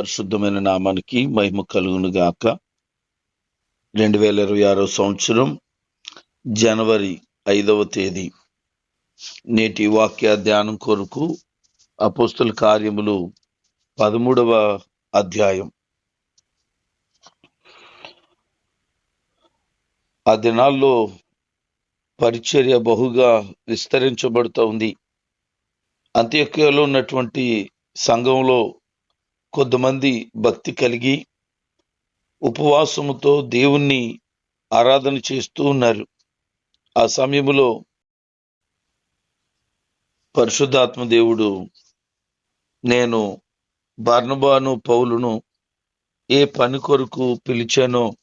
పరిశుద్ధమైన నామానికి మహిమ కలుగును గాక రెండు వేల ఇరవై ఆరో సంవత్సరం జనవరి ఐదవ తేదీ నేటి వాక్య ధ్యానం కొరకు అపోస్తుల కార్యములు పదమూడవ అధ్యాయం. ఆ దినాల్లో పరిచర్య బహుగా విస్తరించబడుతూ ఉంది. అంత్యక్రియలో ఉన్నటువంటి సంఘంలో కొంతమంది భక్తి కలిగి ఉపవాసముతో దేవుణ్ణి ఆరాధన చేస్తూ ఉన్నారు. ఆ సమయంలో పరిశుద్ధాత్మ దేవుడు నేను బర్ణబాను పౌలును ఏ పని కొరకు పిలిచానో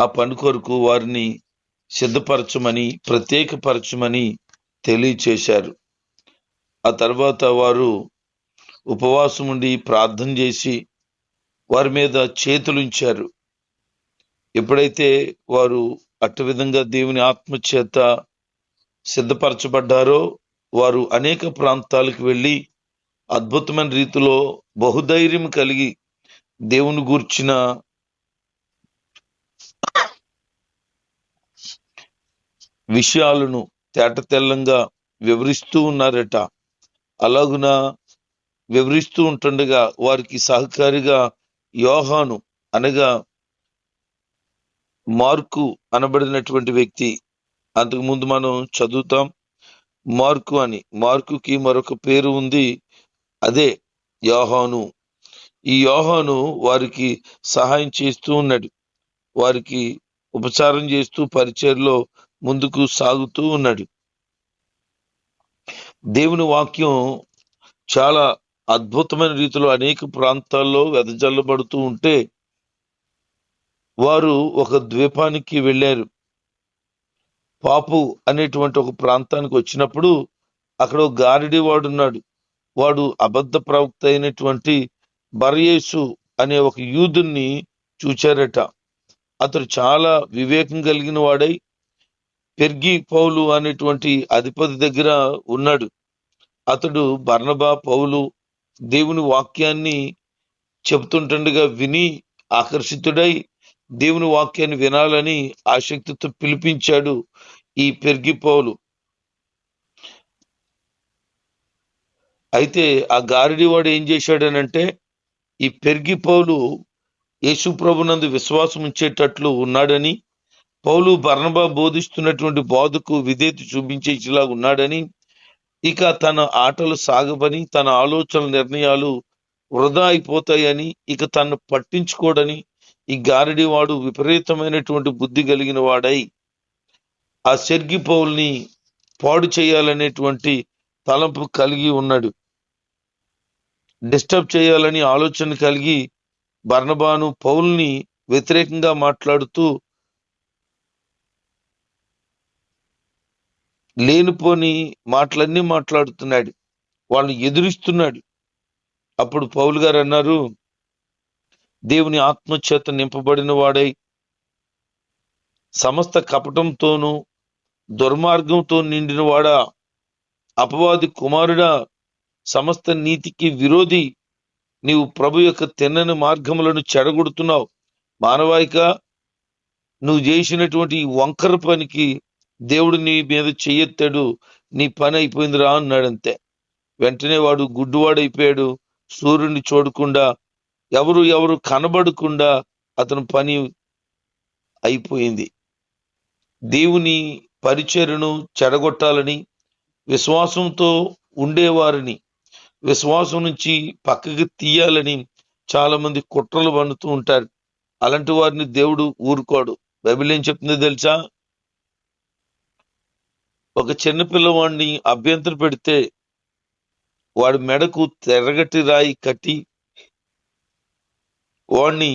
ఆ పని కొరకు వారిని సిద్ధపరచమని ప్రత్యేకపరచమని తెలియచేశారు. ఆ తర్వాత వారు ఉపవాసం ఉండి ప్రార్థన చేసి వారి మీద చేతులుంచారు ఎప్పుడైతే వారు అట్టు విధంగా దేవుని ఆత్మచేత సిద్ధపరచబడ్డారో వారు అనేక ప్రాంతాలకు వెళ్ళి అద్భుతమైన రీతిలో బహుధైర్యం కలిగి దేవుని గూర్చిన విషయాలను తేటతెల్లంగా వివరిస్తూ ఉన్నారట. అలాగున వివరిస్తూ ఉంటుండగా వారికి సహకారిగా యోహాను అనగా మార్కు అనబడినటువంటి వ్యక్తి. అంతకుముందు మనం చదువుతాం. మార్కు అని. మార్కుకి మరొక పేరు ఉంది. అదే యోహాను. ఈ యోహాను వారికి సహాయం చేస్తూ ఉన్నాడు. వారికి ఉపచారం చేస్తూ పరిచయలో ముందుకు సాగుతూ ఉన్నాడు. దేవుని వాక్యం చాలా అద్భుతమైన రీతిలో అనేక ప్రాంతాల్లో వెదజల్లబడుతూ ఉంటే వారు ఒక ద్వీపానికి వెళ్ళారు. పాపు అనేటువంటి ఒక ప్రాంతానికి వచ్చినప్పుడు అక్కడ ఒక గారిడి వాడున్నాడు వాడు అబద్ధ ప్రవక్త అయినటువంటి బరయేసు అనే ఒక యూదుని చూచారట. అతడు చాలా వివేకం కలిగిన వాడై పెర్గి పౌలు అనేటువంటి అధిపతి దగ్గర ఉన్నాడు. అతడు బర్ణబా పౌలు దేవుని వాక్యాన్ని చెబుతుంటుండగా విని ఆకర్షితుడై దేవుని వాక్యాన్ని వినాలని ఆసక్తితో పిలిపించాడు ఈ పెర్గి పౌలు. అయితే ఆ గారిడివాడు ఏం చేశాడనంటే ఈ పెర్గి పౌలు యేసు ప్రభునందు విశ్వాసం ఉంచేటట్లు ఉన్నాడని పౌలు బర్ణబా బోధిస్తున్నటువంటి బోధకు విధేత చూపించేలా ఉన్నాడని ఇక తన ఆటలు సాగబని తన ఆలోచన నిర్ణయాలు వృధా అయిపోతాయని ఇక తను పట్టించుకోడని ఈ గారడివాడు విపరీతమైనటువంటి బుద్ధి కలిగిన వాడై ఆ సెర్గి పౌల్ని పాడు చేయాలనేటువంటి తలంపు కలిగి ఉన్నాడు. డిస్టర్బ్ చేయాలని ఆలోచన కలిగి బర్ణబాను పౌల్ని వ్యతిరేకంగా మాట్లాడుతూ లేనిపోని మాటలన్నీ మాట్లాడుతున్నాడు. వాళ్ళని ఎదురిస్తున్నాడు. అప్పుడు పౌలు గారు అన్నారు దేవుని ఆత్మచేత నింపబడిన వాడై సమస్త కపటంతోనూ దుర్మార్గంతో నిండిన వాడా అపవాది కుమారుడా సమస్త నీతికి విరోధి నీవు ప్రభు యొక్క తిన్నని మార్గములను చెడగొడుతున్నావు. మానవాయిక నువ్వు చేసినటువంటి ఈ వంకర పనికి దేవుడు నీ మీద చెయ్యెత్తాడు నీ పని అయిపోయిందిరా అన్నాడు అంతే వెంటనే వాడు గుడ్డువాడైపోయాడు సూర్యుడిని చూడకుండా ఎవరు ఎవరు కనబడకుండా అతని పని అయిపోయింది. దేవుని పరిచర్ను చెడగొట్టాలని విశ్వాసంతో ఉండేవారిని విశ్వాసం నుంచి పక్కకి తీయాలని చాలా మంది కుట్రలు వండుతూ ఉంటారు. అలాంటి వారిని దేవుడు ఊరుకోడు. బైబిల్ ఏం చెప్తుందో తెలుసా? ఒక చిన్న పిల్లవాడిని అభ్యంతర పెడితే వాడి మెడకు తెరగటి రాయి కట్టి వాడిని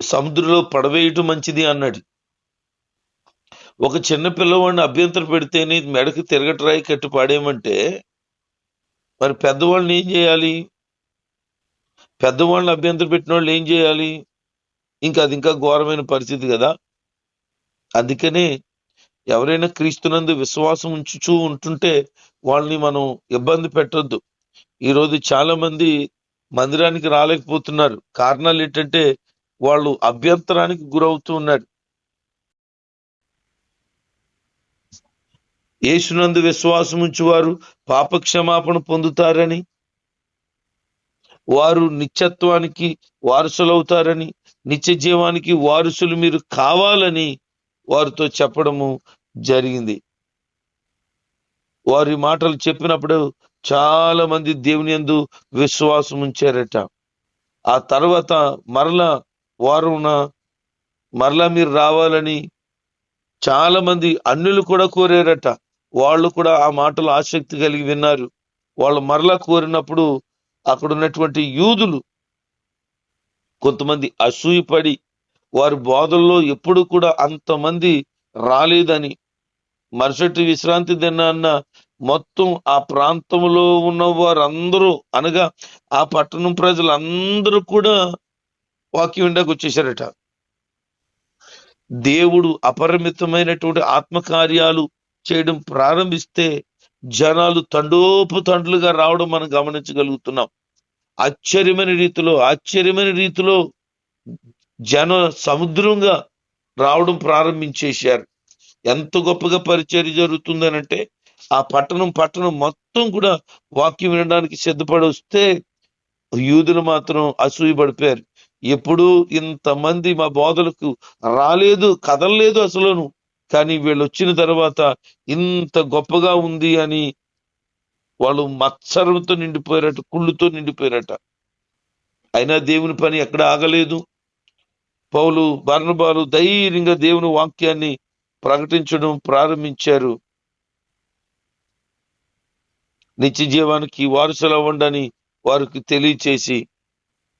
సముద్రంలో పడవేయటం మంచిది అన్నాడు. ఒక చిన్న పిల్లవాడిని అభ్యంతర పెడితేనే మెడకు తిరగటి రాయి కట్టి పాడేయమంటే మరి పెద్దవాళ్ళని ఏం చేయాలి? పెద్దవాళ్ళని అభ్యంతరం పెట్టిన వాళ్ళు ఏం చేయాలి? ఇంకా అది ఇంకా ఘోరమైన పరిస్థితి కదా. అందుకనే ఎవరైనా క్రీస్తునందు విశ్వాసం ఉంచుచూ ఉంటుంటే వాళ్ళని మనం ఇబ్బంది పెట్టొద్దు. ఈరోజు చాలా మంది మందిరానికి రాలేకపోతున్నారు. కారణాలు ఏంటంటే వాళ్ళు అభ్యంతరానికి గురవుతూ ఉన్నారు. యేసునందు విశ్వాసం ఉంచువారు పాప క్షమాపణ పొందుతారని వారు నిత్యత్వానికి వారసులవుతారని నిత్య జీవానికి వారసులు మీరు కావాలని వారితో చెప్పడము జరిగింది. వారి మాటలు చెప్పినప్పుడు చాలా మంది దేవుని యందు విశ్వాసం ఉంచారట. ఆ తర్వాత మరలా వారు మరలా మీరు రావాలని చాలా మంది అన్యులు కూడా కోరారట. వాళ్ళు కూడా ఆ మాటలు ఆసక్తి కలిగి విన్నారు. వాళ్ళు మరలా కోరినప్పుడు అక్కడ ఉన్నటువంటి యూదులు కొంతమంది అసూయపడి వారి బోధల్లో ఎప్పుడు కూడా అంతమంది రాలేదని మరుసటి విశ్రాంతి దినాన్న మొత్తం ఆ ప్రాంతంలో ఉన్న వారందరూ అనగా ఆ పట్టణం ప్రజలందరూ కూడా వాక్యం ఇండాకు వచ్చేసారట. దేవుడు అపరిమితమైనటువంటి ఆత్మకార్యాలు చేయడం ప్రారంభిస్తే జనాలు తండోపు తండ్రులుగా రావడం మనం గమనించగలుగుతున్నాం. ఆశ్చర్యమైన రీతిలో ఆశ్చర్యమైన రీతిలో జన సముద్రంగా రావడం ప్రారంభించేశారు. ఎంత గొప్పగా పరిచర్య జరుగుతుందనంటే ఆ పట్టణం పట్టణం మొత్తం కూడా వాక్యం వినడానికి సిద్ధపడి వస్తే యూదులు మాత్రం అసూయపడిపోయారు ఎప్పుడు ఇంతమంది మా బోధలకు రాలేదు కదలలేదు అసలును. కానీ వీళ్ళు వచ్చిన తర్వాత ఇంత గొప్పగా ఉంది అని వాళ్ళు మత్సరంతో నిండిపోయారట కుళ్ళుతో నిండిపోయారట. అయినా దేవుని పని ఎక్కడ ఆగలేదు. పౌలు బర్ణబాలు ధైర్యంగా దేవుని వాక్యాన్ని ప్రకటించడం ప్రారంభించారు. నిత్య జీవానికి వారసులు అవ్వండి వారికి తెలియచేసి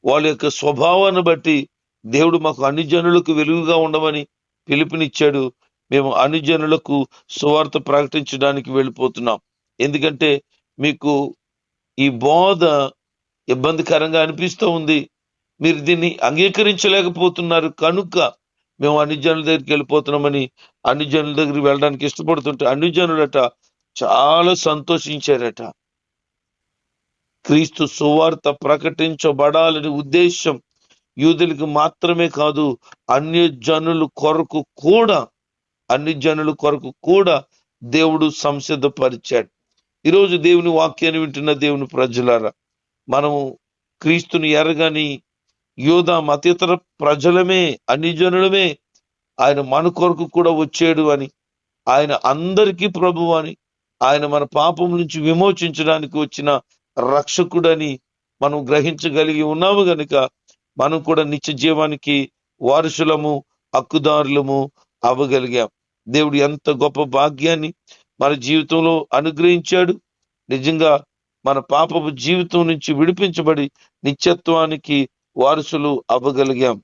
వాళ్ళ యొక్క స్వభావాన్ని బట్టి దేవుడు మాకు అన్ని జనులకు వెలుగుగా ఉండమని పిలుపునిచ్చాడు. మేము అన్ని జనులకు సువార్త ప్రకటించడానికి వెళ్ళిపోతున్నాం. ఎందుకంటే మీకు ఈ బోధ ఇబ్బందికరంగా అనిపిస్తూ ఉంది. మీరు దీన్ని అంగీకరించలేకపోతున్నారు. కనుక మేము అన్ని జనుల దగ్గరికి వెళ్ళిపోతున్నామని అన్ని జనుల దగ్గరికి వెళ్ళడానికి ఇష్టపడుతుంటే అన్ని జనులట చాలా సంతోషించారట. క్రీస్తు సువార్త ప్రకటించబడాలని ఉద్దేశం యూదులకు మాత్రమే కాదు అన్య జనుల కొరకు కూడా అన్ని జనుల కొరకు కూడా దేవుడు సంసిద్ధపరిచాడు. ఈరోజు దేవుని వాక్యాన్ని వింటున్న దేవుని ప్రజలారా మనము క్రీస్తుని ఎరగని యోధ మతేతర ప్రజలమే అన్యజనులమే ఆయన మన కొరకు కూడా వచ్చాడు అని. ఆయన అందరికీ ప్రభు అని. ఆయన మన పాపం నుంచి విమోచించడానికి వచ్చిన రక్షకుడని మనం గ్రహించగలిగి ఉన్నాము గనుక మనం కూడా నిత్య జీవానికి వారసులము హక్కుదారులము అవ్వగలిగాం. దేవుడు ఎంత గొప్ప భాగ్యాన్ని మన జీవితంలో అనుగ్రహించాడు. నిజంగా మన పాపపు జీవితం నుంచి విడిపించబడి నిత్యత్వానికి వారసులు అవ్వగలిగాం.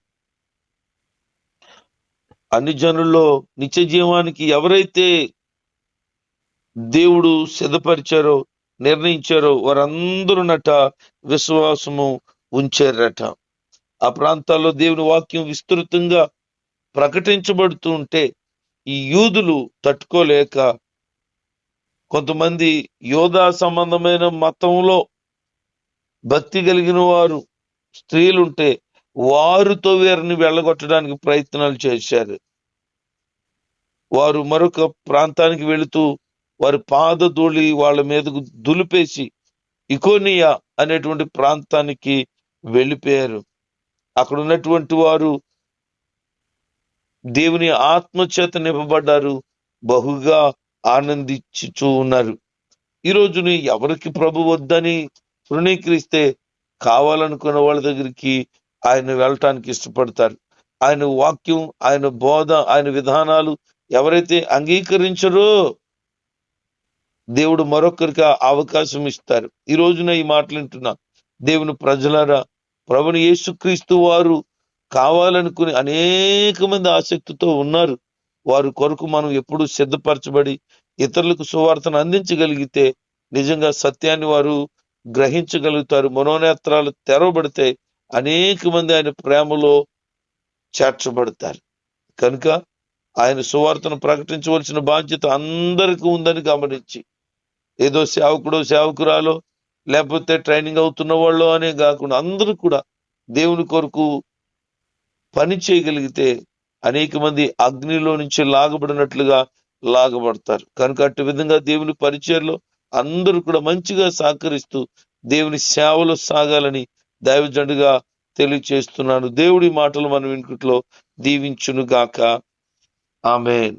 అన్ని జనుల్లో నిత్య జీవానికి ఎవరైతే దేవుడు సిద్ధపరిచారో నిర్ణయించారో వారందరూ నట విశ్వాసము ఉంచారట. ఆ ప్రాంతాల్లో దేవుని వాక్యం విస్తృతంగా ప్రకటించబడుతూ ఉంటే ఈ యూదులు తట్టుకోలేక కొంతమంది యోధా సంబంధమైన మతంలో భక్తి కలిగిన వారు స్త్రీలుంటే వారితో వీరిని వెళ్ళగొట్టడానికి ప్రయత్నాలు చేశారు. వారు మరొక ప్రాంతానికి వెళుతూ వారి పాదధూళి వాళ్ళ మీదకు దులిపేసి ఇకోనియా అనేటువంటి ప్రాంతానికి వెళ్ళిపోయారు. అక్కడ ఉన్నటువంటి వారు దేవుని ఆత్మచేత నింపబడ్డారు. బహుగా ఆనందించుచూ ఉన్నారు. ఈ రోజుని ఎవరికి ప్రభు వద్దని తృణీకరిస్తే కావాలనుకున్న వాళ్ళ దగ్గరికి ఆయన వెళ్ళటానికి ఇష్టపడతారు. ఆయన వాక్యం ఆయన బోధ ఆయన విధానాలు ఎవరైతే అంగీకరించరో దేవుడు మరొకరికి అవకాశం ఇస్తారు. ఈ రోజున ఈ మాటలు వింటున్నా. దేవుని ప్రజలారా ప్రభుని యేసుక్రీస్తు వారు కావాలనుకుని అనేక మంది ఆసక్తితో ఉన్నారు. వారి కొరకు మనం ఎప్పుడు సిద్ధపరచబడి ఇతరులకు సువార్తను అందించగలిగితే నిజంగా సత్యాన్ని వారు గ్రహించగలుగుతారు. మనోనేత్రాలు తెరవబడితే అనేక మంది ఆయన ప్రేమలో చేర్చబడతారు. కనుక ఆయన సువార్తను ప్రకటించవలసిన బాధ్యత అందరికీ ఉందని గమనించి ఏదో సేవకుడో సేవకురాలో లేకపోతే ట్రైనింగ్ అవుతున్న వాళ్ళు అనే కాకుండా అందరూ కూడా దేవుని కొరకు పని చేయగలిగితే అనేక మంది అగ్నిలో నుంచి లాగబడినట్లుగా లాగబడతారు. కనుక అటు విధంగా దేవుని పరిచయంలో అందరూ కూడా మంచిగా సహకరిస్తూ దేవుని సేవలో సాగాలని దైవజండుగా తెలియచేస్తున్నాను. దేవుడి మాటలు మనం వినుకుట్లో దీవించును గాక ఆమెన్.